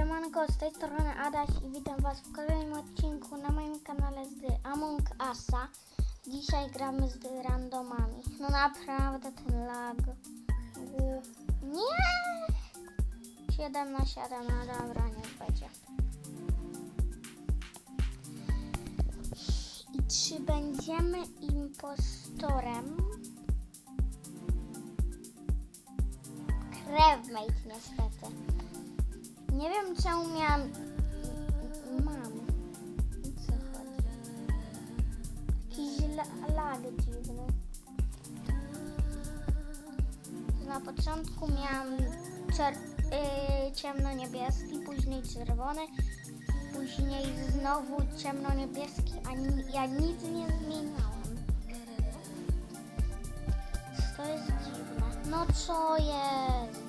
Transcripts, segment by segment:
Siemanko, z tej strony Adaś i witam Was w kolejnym odcinku na moim kanale z Among Usa. Dzisiaj gramy z randomami. No naprawdę ten lag. Nie! 7 na 7, no dobra, niech będzie. I czy będziemy impostorem? Crewmate niestety. Nie wiem czemu miałam... Mam. Co chodzi? Jakiś la- lag dziwny. Na początku miałam yy, ciemno-niebieski, później czerwony, później znowu ciemno-niebieski, a ni- ja nic nie zmieniałam. To jest dziwne. No co jest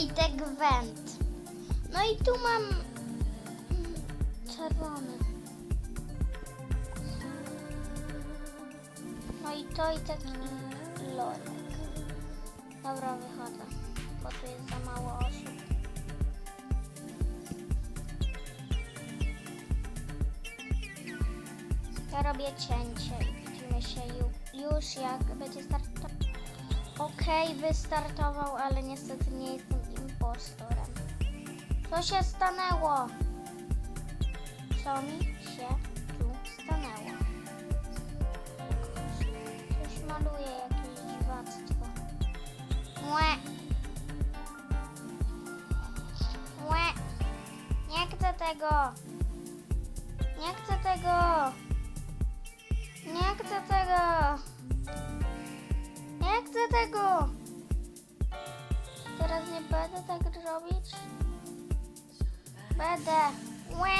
tak węd. No i tu mam mm, czerwony. No i to i taki lorek. Dobra, wychodzę, bo tu jest za mało osób. Ja robię cięcie i widzimy się ju- już jak będzie startował. Okej, wystartował, ale niestety nie jestem impostorem. Co się stanęło? Co mi się tu stanęło? Coś maluje jakieś dziwactwo. Młe. Młe. Nie chcę tego. Nie chcę tego. Nie chcę tego. Nie chcę tego. Nie będę tak robić. Będę. Młe.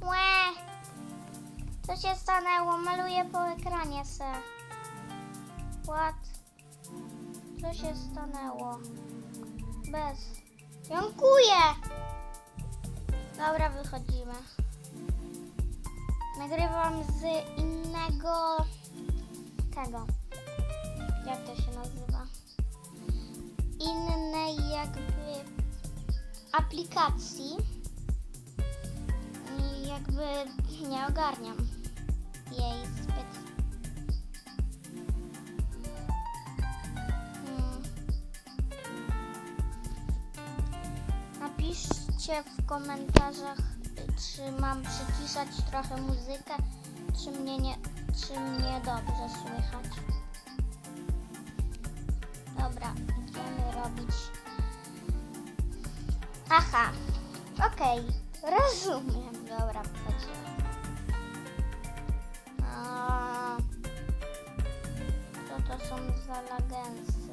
Młe. Co się stanęło? Maluję po ekranie se. What? Co się stanęło? Bez. Dziękuję! Dobra, wychodzimy. Nagrywam z innego tego. Jak to się nazywa? Innej jakby aplikacji. I jakby nie ogarniam jej zbyt. Hmm. Napiszcie w komentarzach, czy mam przyciszać trochę muzykę, czy mnie, nie, czy mnie dobrze słychać. Dobra, robić. Aha, okej, rozumiem. Dobra, wchodzimy. Co to są za lagensy?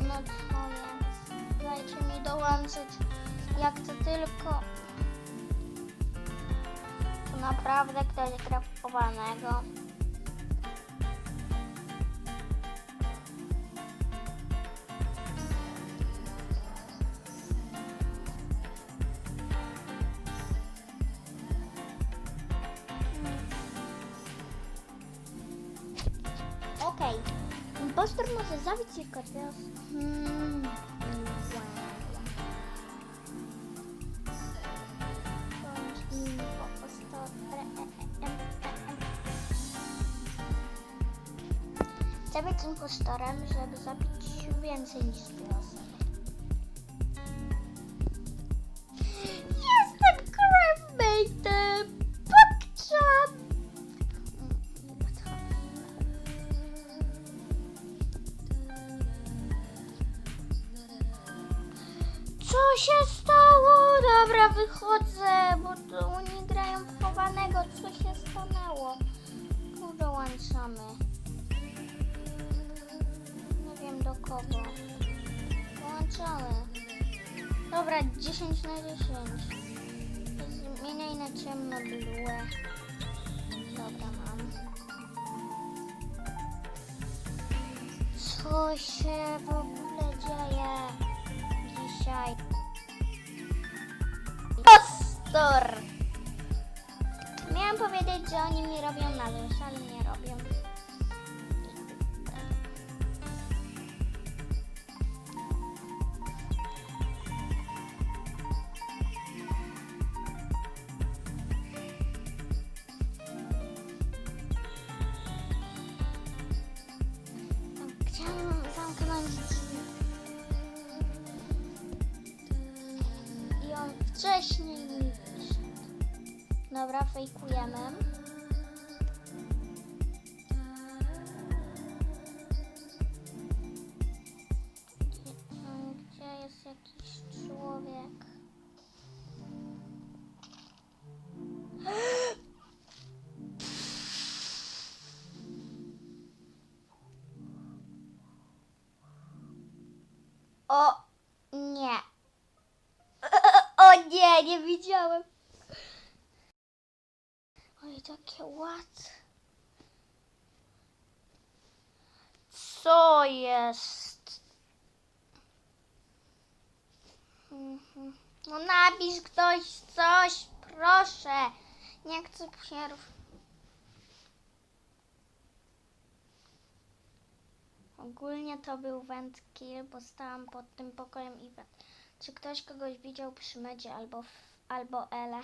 No to jest. Dajcie mi dołączyć jak to tylko. To naprawdę ktoś w Okej. Impostor może zabić tylko teraz. Hmm. Chcę być impostorem, żeby zabić więcej niż dwie Co się stało? Dobra, wychodzę, bo tu oni grają w chowanego. Co się stanęło? Tu dołączamy. Nie wiem do kogo. Dołączamy. Dobra, 10 na 10. Zmieniaj na ciemno blue. Dobra, mam. Co się w ogóle dzieje dzisiaj? Postor! Miałam powiedzieć, że oni mi robią na złość, ale nie robią. O nie. O nie, nie widziałem. Oj, takie. Co jest? Mhm. No napisz ktoś coś, proszę. Nie chcę przerw. Ogólnie to był wędki, bo stałam pod tym pokojem i węd. Czy ktoś kogoś widział przy medzie albo, w, albo Ele?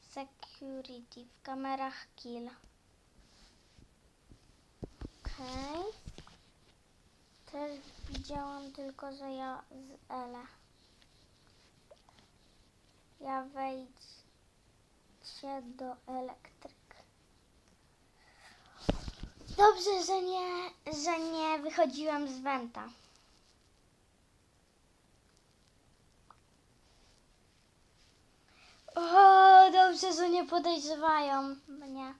Security w kamerach kill. Okej. Też widziałam tylko, że ja z Ele. Ja wejdźcie do elektryk. Dobrze, że nie, że nie wychodziłam z Wenta. O, dobrze, że nie podejrzewają mnie.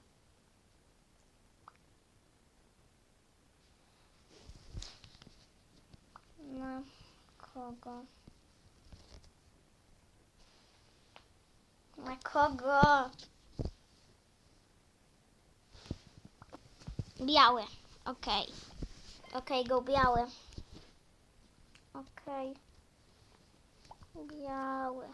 Na kogo? Na kogo? Biały. Okej. Okej, go biały. Okej. Biały.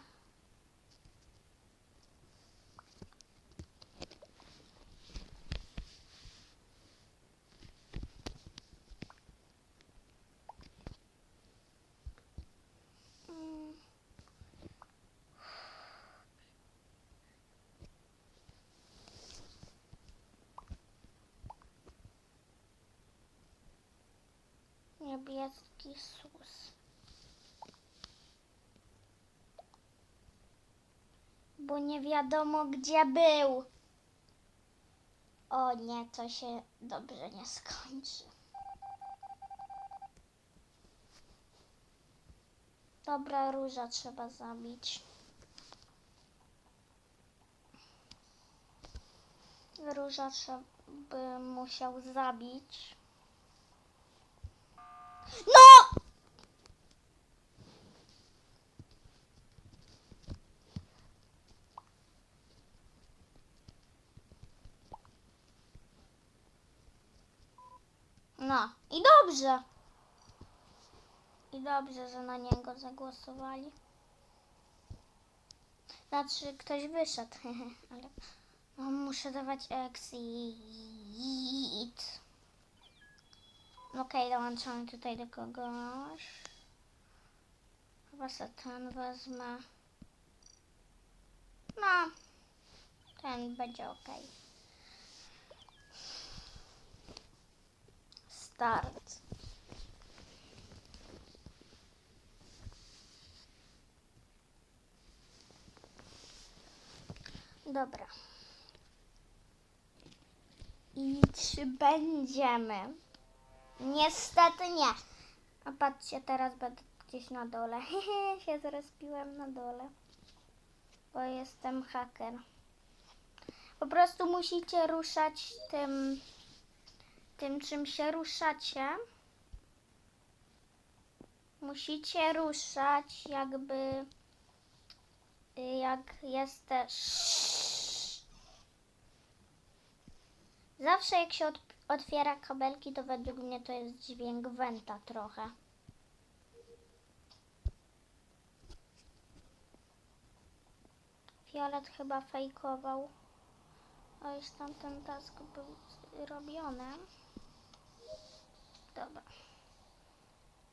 Mm. Niebieski sus. Bo nie wiadomo gdzie był. O nie, to się dobrze nie skończy. Dobra, róża trzeba zabić. Róża trzeba by musiał zabić. No! No i dobrze. I dobrze, że na niego zagłosowali. Znaczy, ktoś wyszedł, ale no, muszę dawać exit. Okej, dołączamy tutaj do kogoś. Chyba se ten wezmę. No, ten będzie. Start. Dobra. I czy będziemy? Niestety nie. A patrzcie, teraz będę gdzieś na dole. Hehe, się zrespiłem na dole. Bo jestem haker. Po prostu musicie ruszać tym, tym czym się ruszacie. Musicie ruszać jakby y, jak jesteś. Zawsze jak się odp- otwiera kabelki, to według mnie to jest dźwięk wenta trochę. Fiolet chyba fejkował. O, już tamten task był robiony. Dobra.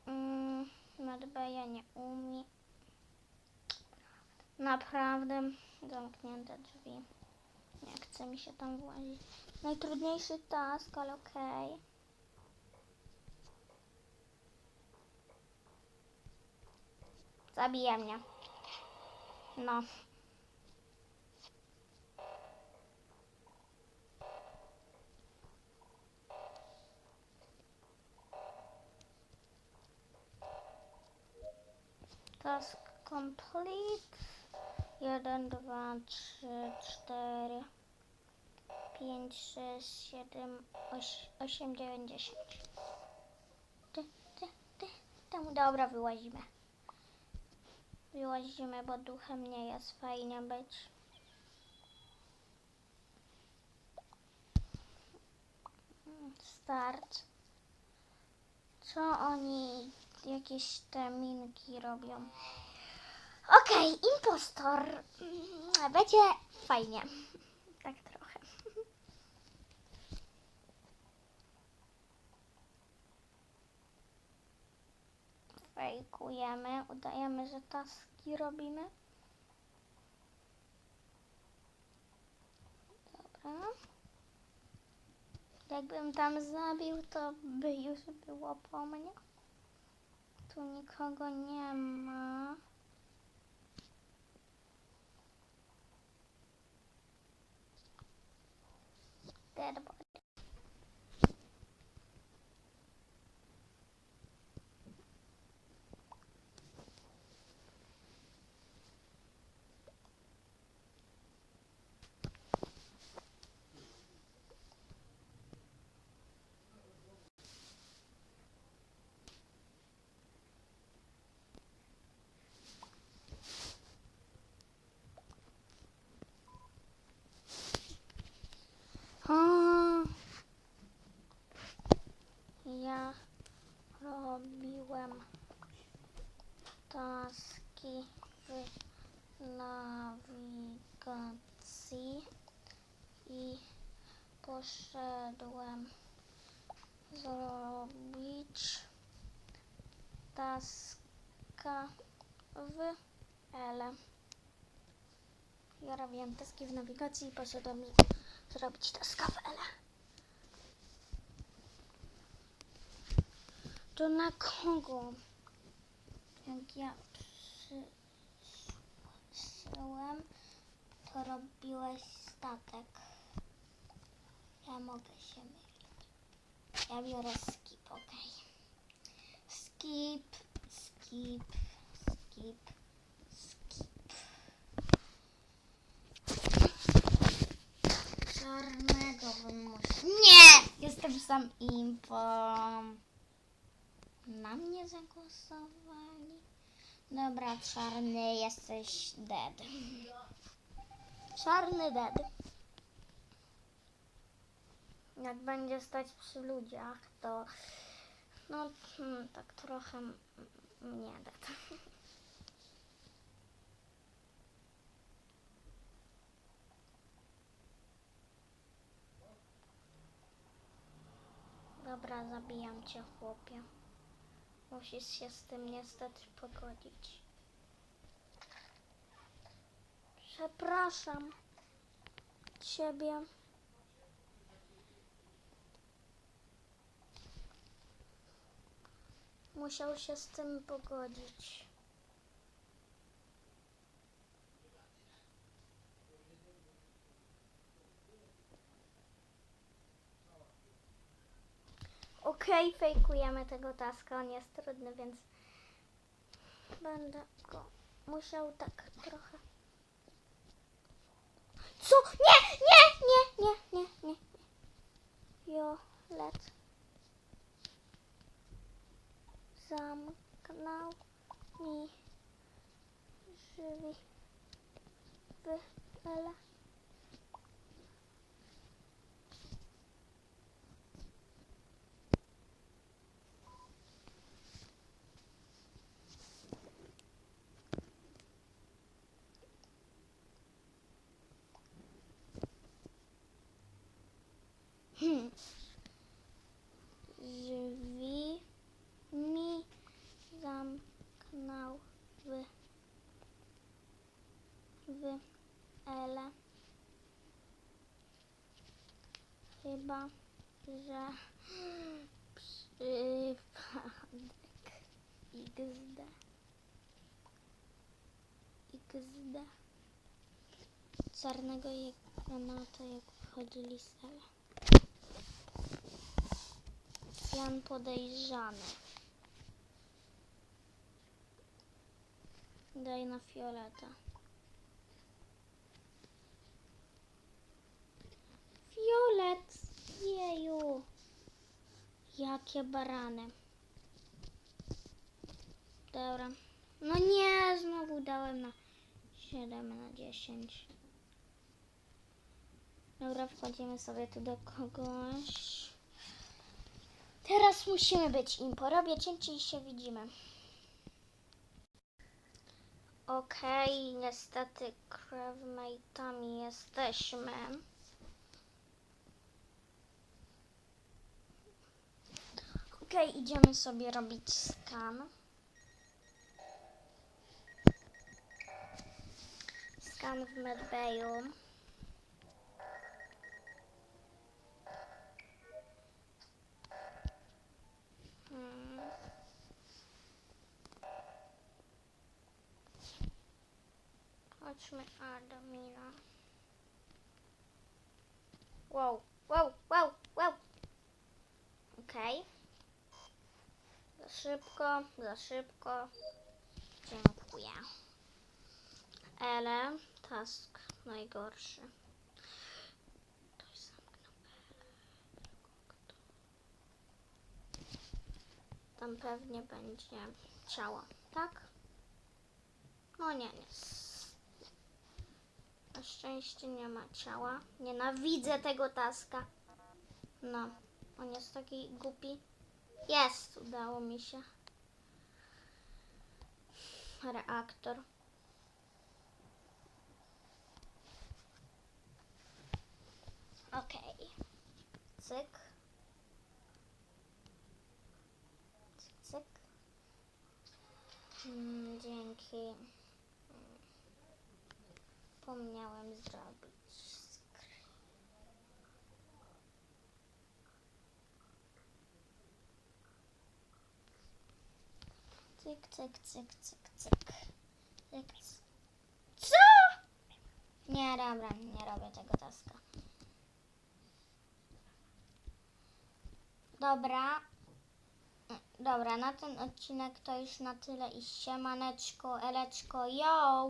Mm, Medbeja nie umie. Naprawdę zamknięte drzwi. Nie chce mi się tam włazić. Najtrudniejszy task, ale okej. Zabije mnie. No. Task complete. 1, 2, 3, 4, 5, 6, 7, 8, 9, 10. Ty, ty, ty. Tam, dobra, wyłazimy. Wyłazimy, bo duchem nie jest fajnie być. Start. Co oni, jakieś te minki robią? Okej, impostor. Mm, Będzie fajnie. Tak trochę. Fejkujemy, udajemy, że taski robimy. Dobra. Jakbym tam zabił, to by już było po mnie. Tu nikogo nie ma. Dead nawigacji i poszedłem zrobić taska w L. Ja robiłem taski w nawigacji i poszedłem zrobić taska w L. To na kogo? Jak ja przyszedłem, to robiłeś statek. Ja mogę się mylić. Ja biorę skip, ok. Skip, skip, skip, skip. Czarnego wymuszę. Nie! Jestem sam impą. Na mnie zagłosowali. Dobra, czarny, jesteś dead. Czarny dead. Jak będzie stać przy ludziach, to no hmm, tak trochę mnie dead. Dobra, zabijam cię, chłopie. Musisz się z tym niestety pogodzić. Przepraszam ciebie. Musiał się z tym pogodzić. Okej, fejkujemy tego taska, on jest trudny, więc będę go musiał tak trochę. Co? Nie, nie, nie, nie, nie, nie. Jo, let. Zamknął mi drzwi w Chyba, że przypadek XD. XD. Czarnego granata, jak wchodzili z. Jan podejrzany. Daj na fioleta. Fiolet! Jeju! Jakie barany. Dobra. No nie, znowu dałem na 7 na 10. Dobra, wchodzimy sobie tu do kogoś. Teraz musimy być im. Porobię cięcie i się widzimy. Okej, niestety crewmate'ami jesteśmy. Okej, idziemy sobie robić skan. Skan w medbayu. Hmm. Chodźmy Adamira. Wow, wow, wow, wow. Okej. Za szybko, za szybko. Dziękuję. Ale task najgorszy. Tam pewnie będzie ciało, tak? No nie, nie. Na szczęście nie ma ciała. Nienawidzę tego taska. No, on jest taki głupi. Jest, udało mi się. Reaktor. Okej. Cyk. Cyk, cyk. Mm, dzięki. Mm. Pomniałem zrobić Cyk, cyk, cyk, cyk, cyk. Cyk, Co? Nie, dobra, nie robię tego taska. Dobra. Dobra, na ten odcinek to już na tyle i siemaneczko, eleczko, yo!